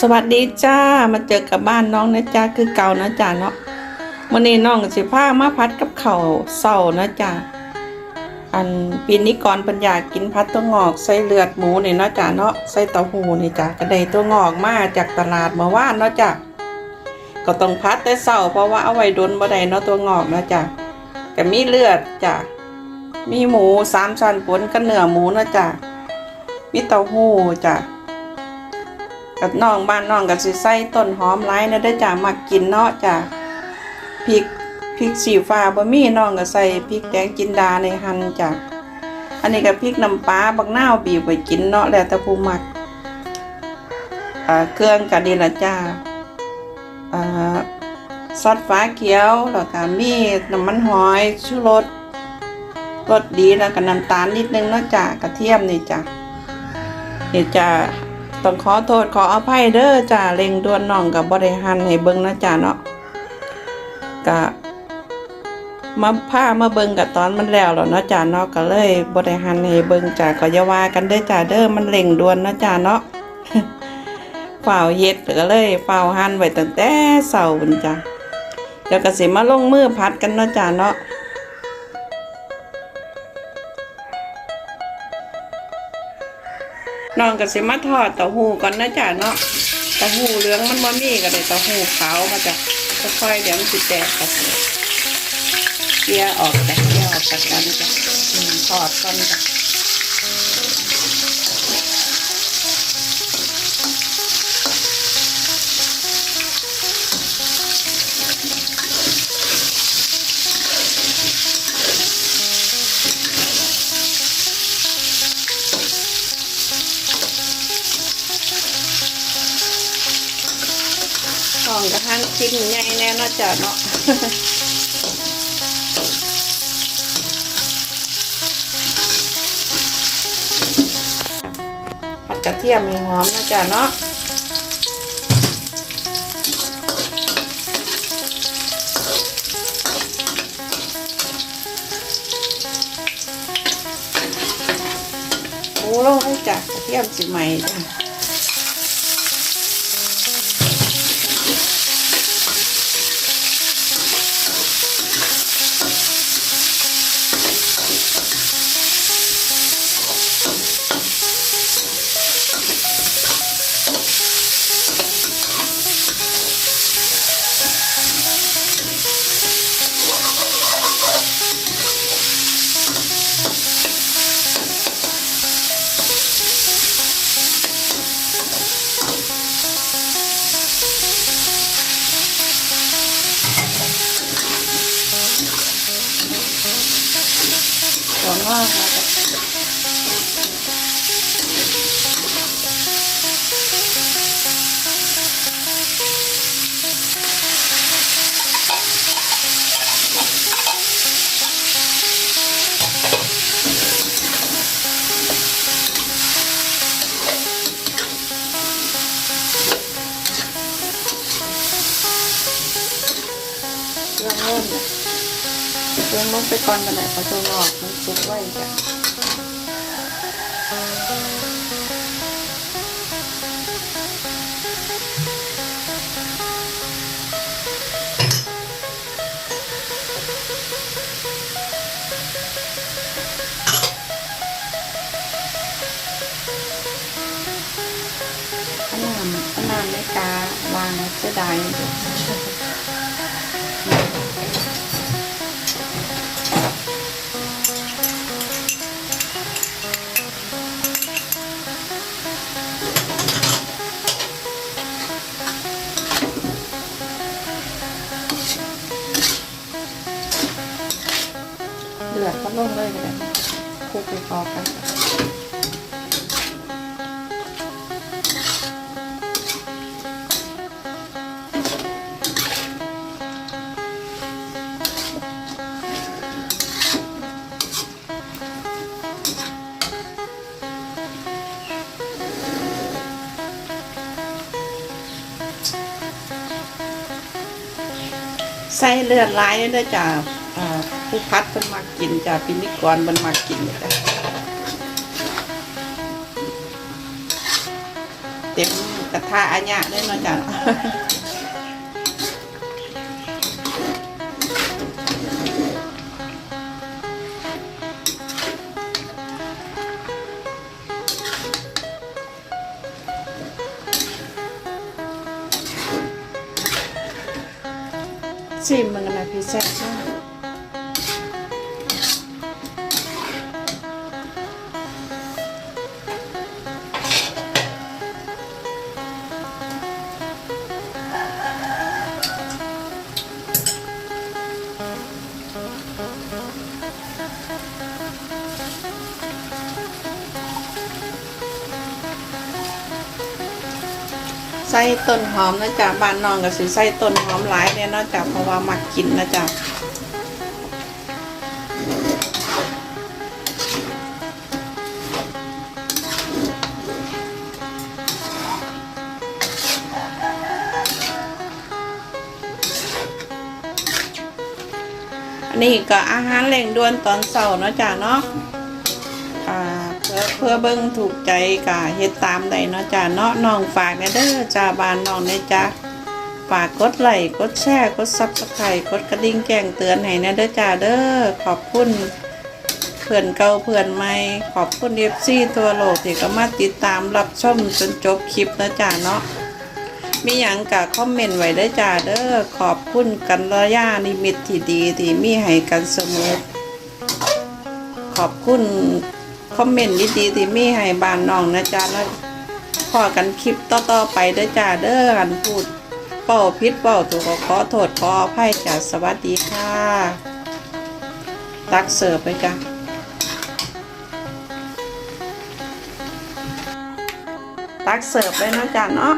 สวัสดีจ้ามาเจอกับบ้านน้องนะจ้าคือเก่านะจ้าเนาะวันนี้น้องสิพามาพัดกับเข้าเศร้านะจ้าอันปีนี้ก่อนปัญญากินพัดตัวงอกใส่เลือดหมูนี่เนะจ้าเนาะใส่เต้าหู้นี่จ้ากระไดตัวงอกมาจากตลาดเมื่อวานเนาะจ้าก็ต้องพัดแต่เศร้าเพราะว่าเอาไว้ดนบ่ได้เนาะตัวงอกนะจ้าก็มีเลือดจ้ามีหมูสามชั้นปนกับเนื้อหมูนะจ้ามีเต้าหู้จ้า กับน้องบ้านน้องกับสิใส่ต้นหอมไร้นะได้อจ้ามักกินเนาะจ้าพริกพริกสีฟ้าบะมี่น้องก็ใส่พริกแดงจินดาในหั่นจ้าอันนี้ก็พริกน้ำปลาบักนาวบีบไว้กินเนาะแล้วแต่ผู้มักอ่าเครื่องก็ดีละจ้าอ่าซอสฟ้าเขียวแล้วก็มีน้ำมันหอยชูรสรสดีแล้วก็น้ำตาลนิดนึงเนาะจ้ากระเทียมนี่จ้านี่จ้า ต้องขอโทษขออภัยเด้อจ้าเร่งด่วนน้องกับบริหันให้เบิ่งนะจ้าเนาะกะมาผ้ามาเบิ่งกับตอนมันแล้วแล้วเนาะจ้าเนาะก็เลยบริหันให้เบิ่งจ้าก็อย่าว่ากันเด้อจ้าเด้อมันเร่งด่วนนะจ้าเนาะฝ่าวเฮ็ดก็เลยฝ่าวหันไว้ตั้งแต่เช้าพุ่นจ้าเดี๋ยวก็สิมาลงมือพัดกันเนาะจ้าเนาะ น้องก็สิมาทอดเต้าหู้ก่อนนะจ๊ะเนาะเต้าหู้เหลืองมันบ่มีก็ได้เต้าหู้ขาวมาจ้ะค่อยๆเดี๋ยวมันสิแตกกันเกลี่ยออกแต่เกลี่ยออกจากกันจ้ะทอดก่อนจ้ะ องกระทั่งชิ้นใหญ่แน่นาะจ้ะเนาะผัดกระเทียมมีหอมนะจ๊ะเนาะโอ้ลงให้จ้ะกระเทียมสิใหม่จ้ะ ถั่ว ลงไปก่อนกันแหละเพราะตัวงอกมันสุกไว้จ้ะนามขนามไม่กาวางเสียดาย เดือดก็ลงเลยก็ได้คลุกไปพอกันใส่เลือดลายเด้อจ้า ผู้พัดเพิ่นมากินจ้าพินิกรเพิ่นมากินจ้ะเต็มกระทะอันยะด้วยเนาะจ้ะชิมมันกันนะพี่แซ่บ ส่ต้นหอมนะจ๊ะบ้านน้องก็สิใส่ต้นหอมหลายเนี่ยนะจ๊ะเพราะว่ามักกินนะจ๊ะอันนี้ก็อาหารเร่งด่วนตอนเช้าเนาะจ้ะเนาะอ่า เพื่อเบิ่งถูกใจกะเฮ็ดตามได้เนาะจ้ะเนาะน้องฝากแนเด้อจ้าบ้านน้องเด้อจ้ะฝากกดไลค์กดแชร์กด Subscribe กดกระดิ่งแจ้งเตือนให้น่เด้อจ้าเด้อขอบคุณเพื่อนเก่าเพื่อนใหม่ขอบคุณ FC ตัวโลกที่ก็มาติดตามรับชมจนจบคลิปนะจ้าเนาะมีหยังกะคอมเมนต์ไว้ได้จ้าเด้อขอบคุณกันระยะนิมิตที่ดีที่มีให้กันเสมอขอบคุณ คอมเมนต์ดีๆที่มีให้บ้านน้องนะจ๊ะแล้วขอกันคลิปต่อๆไปเด้อจ้าเด้ออันพูดเป่าพิษเป่าตัวก็ขอโทษขออภัยจ้าสวัสดีค่ะ ตักเสิร์ฟไปจ้าตักเสิร์ฟเลยนะจ๊ะเนาะ